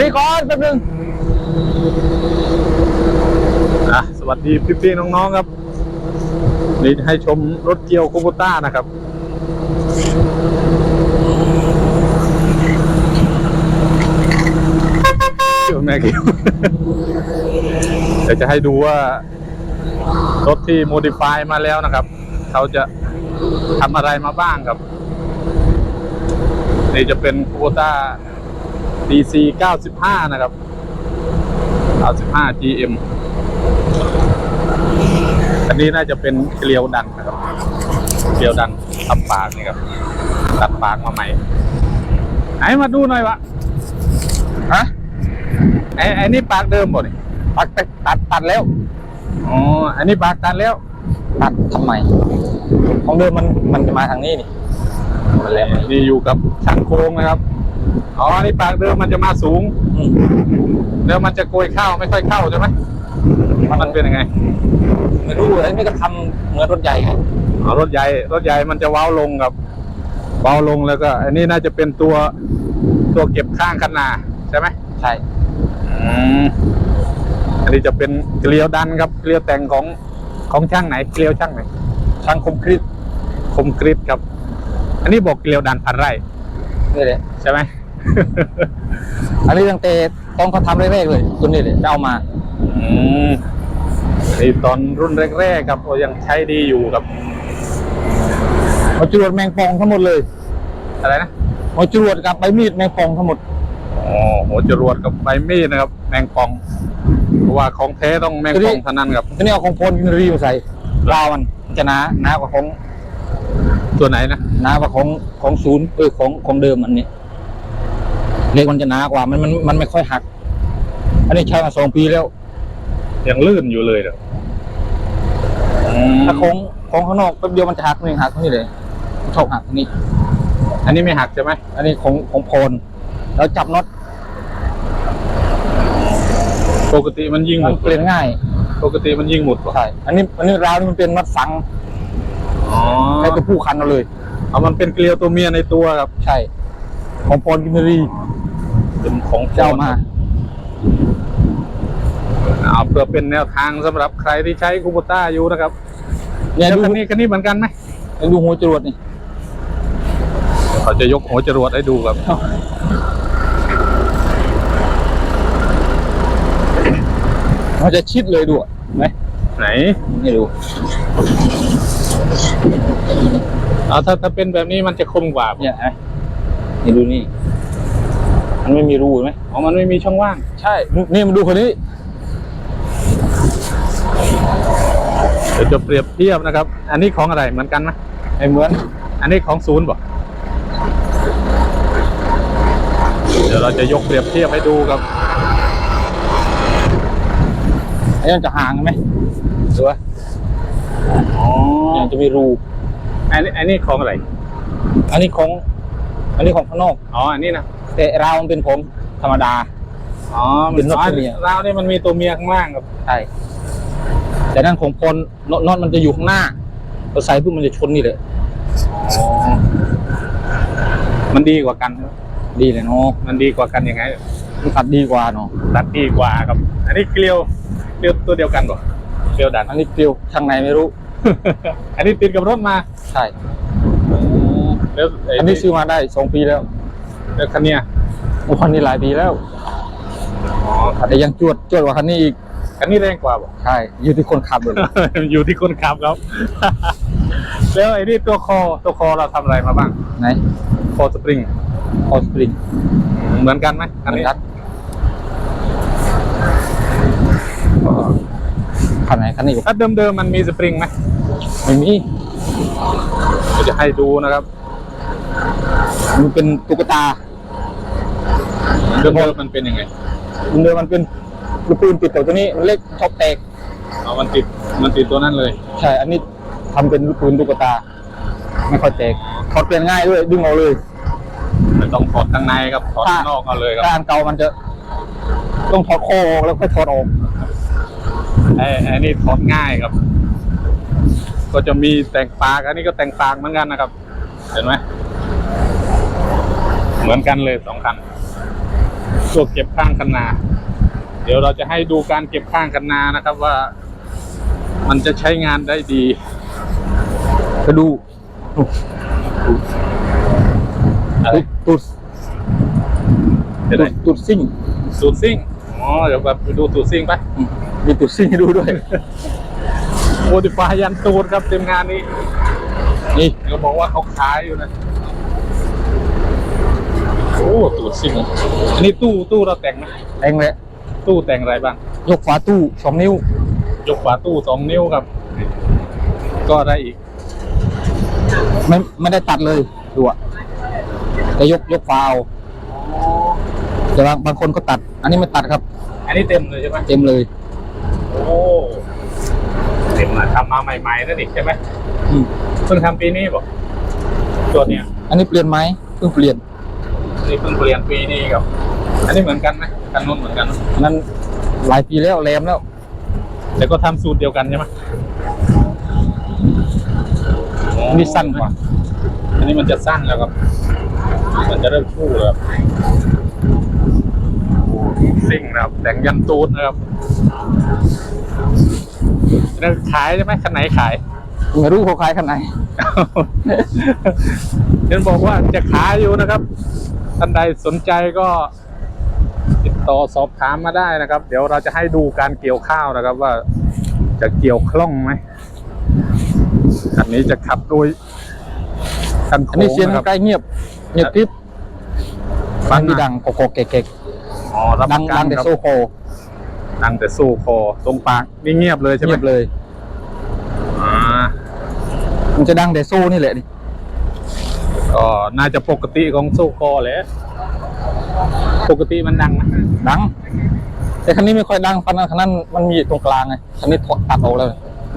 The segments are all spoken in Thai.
รีก่อนแป๊บนึงอะสวัสดีพี่ๆน้องๆครับ นี่ให้ชมรถเกียวโคโบต้านะครับ เกียวแม่เกียวเดี๋ยวจะให้ดูว่า รถที่โมดิฟายมาแล้วนะครับ เขาจะทำอะไรมาบ้างครับ นี่จะเป็นโคโบต้า DC 95 นะครับ 95 GM อันนี้น่าจะเป็นเกลียวดันนะครับ เกลียวดันทำปากนี่ครับ ตัดปากมาใหม่ ไหนมาดูหน่อยวะ ฮะ ไอ้ไอ้นี่ปากเดิมบ่นี่ตัดตัดตัดตัดแล้ว อ๋อ อันนี้ปากตัดแล้ว ตัดทำไม ของเดิมมันมันจะมาทางนี้นี่มันแล้วนี่อยู่กับช่างโค้งนะครับ อ๋ออันนี้ปากเดิมมันจะมาสูง อืมแล้วมันจะโกยเข้าไม่ค่อยเข้าใช่ไหมมันเป็นยังไงไม่รู้เลยนี่ก็ทำเหมือนรถใหญ่ไงอ๋อรถใหญ่รถใหญ่มันจะเว้าลงครับเว้าลงแล้วก็ อันนี้น่าจะเป็นตัวตัวเก็บข้างคันหนาใช่ไหมใช่อืมอันนี้จะเป็นเกลียวดันครับเกลียวแต่งของของช่างไหนเกลียวช่างไหนช่างคมคลิปคมกริดครับ อันนี้บอกเกลียวดันพันไร่นี่แหละใช่ไหม อันนี้ตั้งแต่ตอนเขาทำแรกๆเลยตัวนี้เลยจะเอามาอืมนี่ตอนรุ่นแรกๆครับโอ้ยังใช้ดีอยู่ครับมาจรวดแมงปองทั้งหมดเลย อะไรนะมาจรวดกับใบมีดแมงปองทั้งหมดอ๋อหัวจรวดกับใบมีดนะครับ แมงปองเพราะว่าของแท้ต้องแมงปองเท่านั้นครับตัวนี้เอาของพลกินรีมาใส่ลาวมันจะหนาหนากว่าของตัวไหนนะหนากว่าของของศูนย์เออของของเดิมอันนี้ เล็กมันจะหนากว่ามันมันมันไม่ค่อยหัก อันนี้ใช้มาสองปีแล้วยังลื่นอยู่เลยเหรออืมถ้าของของข้างนอกแป๊บเดียวมันจะหักนี่หักตรงนี้เลยชอบหักตรงนี้อันนี้ไม่หักใช่ไหมอันนี้ของของโพลแล้วจับน็อตปกติมันยิงหมัมุนดเปลี่ยนง่ายปกติมันยิงหมุดป่ะใช่อันนี้อันนี้ราวนี่มันเป็นน็อตฝังอ๋อให้ตัวผู้คันเอาเลย เอามันเป็นเกลียวตัวเมียในตัวครับ ใช่ ของโพลกินรี เป็นของเจ้ามาเอาเพื่อเป็นแนวทางสำหรับใครที่ใช้คูโบต้าอยู่นะครับเนี่ยแล้วดูคันนี้คันนี้เหมือนกันไหมดูหัวจรวดนี่เขาจะยกหัวจรวดให้ดูครับมันจะชิดเลยดูอะเห็นไหมไหนนี่ดูเอาถ้าถ้าเป็นแบบนี้มันจะคมกว่าเนี่ยเห็นไหมนี่ดูนี่ มันไม่มีรูเห็นไหมอ๋อ มันไม่มีช่องว่าง ใช่ นี่มาดูคนนี้ เดี๋ยวจะเปรียบเทียบนะครับ อันนี้ของอะไรเหมือนกันไหมไม่เหมือน อันนี้ของศูนย์บ่เดี๋ยวเราจะยกเปรียบเทียบให้ดูครับไอ้นั่นจะห่างเห็นไหมดูว่าอ๋อเนี่ยจะมีรู อันนี้ อันนี้ของอะไร อันนี้ของ อันนี้ของข้างนอก อ๋อ อันนี้นะ แต่ราวมันเป็นผมธรรมดา อ๋อเป็นน็อตอ๋อตัวเมีย ราวนี่มันมีตัวเมียข้างล่างครับ ใช่แต่นั่นของพลน็อตน็อตมันจะอยู่ข้างหน้าเราใส่ปุ๊บมันจะชนนี่เลยมันดีกว่ากันใช่ไหมดีเลยเนาะมันดีกว่ากันยังไงมันตัดดีกว่าเนาะตัดดีกว่าครับ อันนี้เกลียวเกลียวตัวเดียวกันบ่เกลียวดัน อันนี้เปรียวทางไหนไม่รู้ อันนี้ติดกับรถมาใช่ แล้วไอันนี้ซื้อมาได้สองปีแล้ว แล้วคันเนี้ยโอ้คันนี้หลายปีแล้วอ๋อคันแต่ยังจวดจวดกว่าคันนี้อีกคันนี้แรงกว่าบ่ใช่อยู่ที่คนขับเลย อยู่ที่คนขับครับ แล้วไอ้นี่ตัวคอตัวคอเราทำอะไรมาบ้าง ไหนคอสปริงออสปริงเหมือนกันไหมเหอันมือนนี้กันคันไหนคันนี้ถ้าเดิมๆมันมีสปริงไหมไม่มีเดี๋ยวจะให้ดูนะครับ มันเป็นตุ๊กตา เดิมๆมันเป็นยังไงเดิมมันเป็นลูกปืนติดแต่ตัวนี้มันเล็กชอบแตกเอามันติดมันติดตัวนั้นเลย ใช่ อันนี้ทำเป็นลูกปืนตุ๊กตา ไม่ค่อยแตกถอดเปลี่ยนง่ายด้วยดึงเอาเลยไม่ต้องถอดข้างในครับถอดข้างนอกเอาเลยครับถ้าอันเก่ามันจะต้องถอดคอออกแล้วค่อยถอดออกไอ้ไอ้นี่ถอดง่ายครับ ก็จะมีแต่งปากอันนี้ก็แต่งปากเหมือนกันนะครับ เห็นไหมเหมือนกันเลยสองคัน ตัวเก็บข้างคันนา เดี๋ยวเราจะให้ดูการเก็บข้างคันนานะครับว่า มันจะใช้งานได้ดีไปดูอะไรตุดเดี๋ยวตุไหนดตุดซิ่งตูดซิ่งอ๋อเดี๋ยวแบบไปดูตูดซิ่งไปอืมมีตุดซิ่งให้ดูด้วยโมดิฟายยันตูดครับเต็มงานนี้นี่เขาบอกว่าเขาขายอยู่นะ โอ้ตูดซิ่งอันนี้ตู้ตู้เราแต่งไหมเองเลยตู้แต่งอะไรบ้าง ยกฝาตู้สองนิ้ว ยกฝาตู้สองนิ้วครับ ก็ได้อีก ไม่ไม่ได้ตัดเลยดูอะแต่ยกยกฝาเอาแต่บางบางคนก็ตัด อันนี้ไม่ตัดครับ อันนี้เต็มเลยใช่ไหมเต็มเลย โอ้เต็มมาทำมาใหม่ๆนั่นอีกใช่ไหมอืมเพิ่งทำปีนี้บอกตัวเนี้ยอันนี้เปลี่ยนไหมเพิ่งเปลี่ยน นี่เพิ่งเปลี่ยนปีนี้ครับ อันนี้เหมือนกันไหมกันนู้นเหมือนกันไหมอันนั้นหลายปีแล้วแรมแล้ว แต่ก็ทำสูตรเดียวกันใช่ไหมอันนี้สั้นกว่า อันนี้มันจะสั้นแล้วครับ มันจะเริ่มฟู่แล้วครับซิ่งนะครับ แต่งยันตูดนะครับแล้วขายใช่ไหมคันไหนขาย ไม่รู้เขาขายขนาดไหน เห็นบอกว่าจะขายอยู่นะครับ ท่านใดสนใจก็ติดต่อสอบถามมาได้นะครับ เดี๋ยวเราจะให้ดูการเกี่ยวข้าวนะครับ ว่าจะเกี่ยวคล่องไหมคันนี้จะขับโดยคันอันโค้นี้งเสียงนะครับใกล้เงียบ เงียบกริบฟัดังงนะที่ดังโกโก้เก๊กอ๋อรับๆดังประกัดันงแต่ครับโซโคดังแต่สู้คอตรงปากนี่เงียบเลยใช่ไหมเงียบเลย อ่า มันจะดังแต่โซ่นี่แหละนี่ ก็น่าจะปกติของสู้คอแหละปกติมันดังนะดัง แต่คันนี้ไม่ค่อยดังคันนั้นคันนั้นมันมีตรงกลางไงคันนี้ถอดตัดออกแล้ว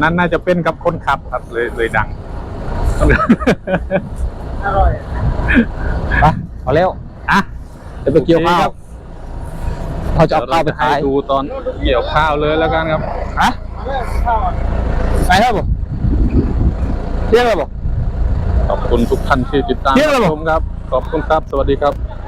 นั่นน่าจะเป็นกับคนขับครับเลยเลยดังไปพอแล้วอะเดี๋ยวไปเกี่ยวข้าวเขาจะเอาข้าวไปขายเดี๋วเรจะให้ดูตอนเกี่ยวข้าวเลยแล้วกันครับฮะไหนครับผมเที่ยงแล้วบอก ขอบคุณทุกท่านที่ติดตามเที่ยงแล้วเหรอ ชมครับ ขอบคุณครับ สวัสดีครับ